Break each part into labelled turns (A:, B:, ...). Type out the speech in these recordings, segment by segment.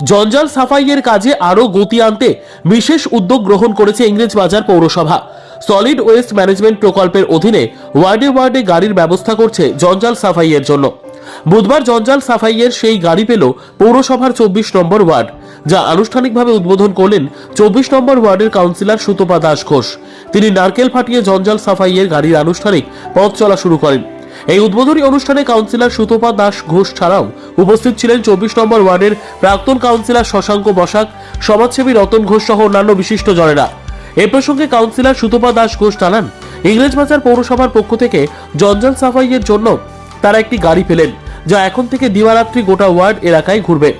A: জঞ্জাল সাফাইয়ের কাজে আরও গতি আনতে বিশেষ উদ্যোগ গ্রহণ করেছে ইংরেজবাজার পৌরসভা। সলিড ওয়েস্ট ম্যানেজমেন্ট প্রকল্পের অধীনে ওয়ার্ডে ওয়ার্ডে গাড়ির ব্যবস্থা করছে জঞ্জাল সাফাইয়ের জন্য। বুধবার জঞ্জাল সাফাইয়ের সেই গাড়ি পেল পৌরসভার চব্বিশ নম্বর ওয়ার্ড, যা আনুষ্ঠানিকভাবে উদ্বোধন করলেন চব্বিশ নম্বর ওয়ার্ডের কাউন্সিলর সুতপা দাস ঘোষ। তিনি নারকেল ফাটিয়ে জঞ্জাল সাফাইয়ের গাড়ির আনুষ্ঠানিক পথ চলা শুরু করেন। এই উদ্বোধনী অনুষ্ঠানে কাউন্সিলর সুতপা দাস ঘোষ ছাড়াও উপস্থিত ছিলেন চব্বিশ নম্বর ওয়ার্ডের প্রাক্তন কাউন্সিলর শশাঙ্ক বসাক, সমাজসেবী রতন ঘোষ সহ অন্যান্য বিশিষ্ট জনেরা। এ প্রসঙ্গে কাউন্সিলর সুতপা দাস ঘোষ জানান ইংরেজবাজার পৌরসভার পক্ষ থেকে জঞ্জাল সাফাইয়ের জন্য তারা একটি গাড়ি ফেলেন যা এখন থেকে দিবারাত্রি গোটা ওয়ার্ড এলাকায় ঘুরবে।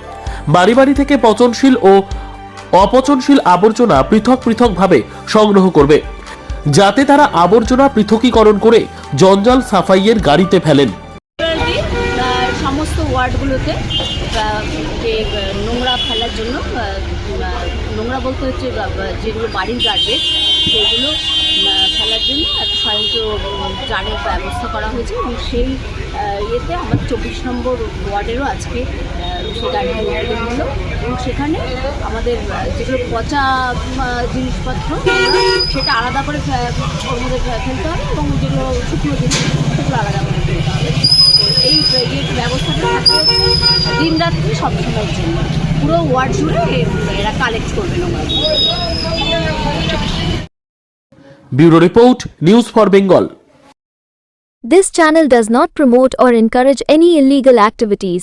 A: বাড়ি বাড়ি থেকে পচনশীল ও অপচনশীল আবর্জনা পৃথক পৃথকভাবে সংগ্রহ করবে। যাতে তারা আবর্জনা পৃথকীকরণ করে জঞ্জাল সাফাইয়ের গাড়িতে ফেলেন।
B: সমস্ত ওয়ার্ডগুলোতে নোংরা ফেলার জন্য নোংরা বলতে হচ্ছে যেগুলো বাড়ির গার্বেজ সেগুলো ফেলার জন্য একটা স্বয়ংক্রিয় জারের ব্যবস্থা করা হয়েছে এবং সেই ইয়েতে আমার চব্বিশ নম্বর ওয়ার্ডেরও আজকে সেই এবং সেখানে আমাদের যেগুলো পচা জিনিসপত্র সেটা আলাদা করে ওর মধ্যে ফেলতে হবে এবং যেগুলো শুকনো জিনিস সেগুলো আলাদা করে ফেলতে হবে। এই ইয়ে ব্যবস্থাটা থাকবে দিন রাত্রি সবসময়ের জন্য। পুরো ওয়ার্ড জুড়ে এরা কালেক্ট করবে নোংরা
A: bureau report news for Bengal.
C: This channel does not promote or encourage any illegal activities.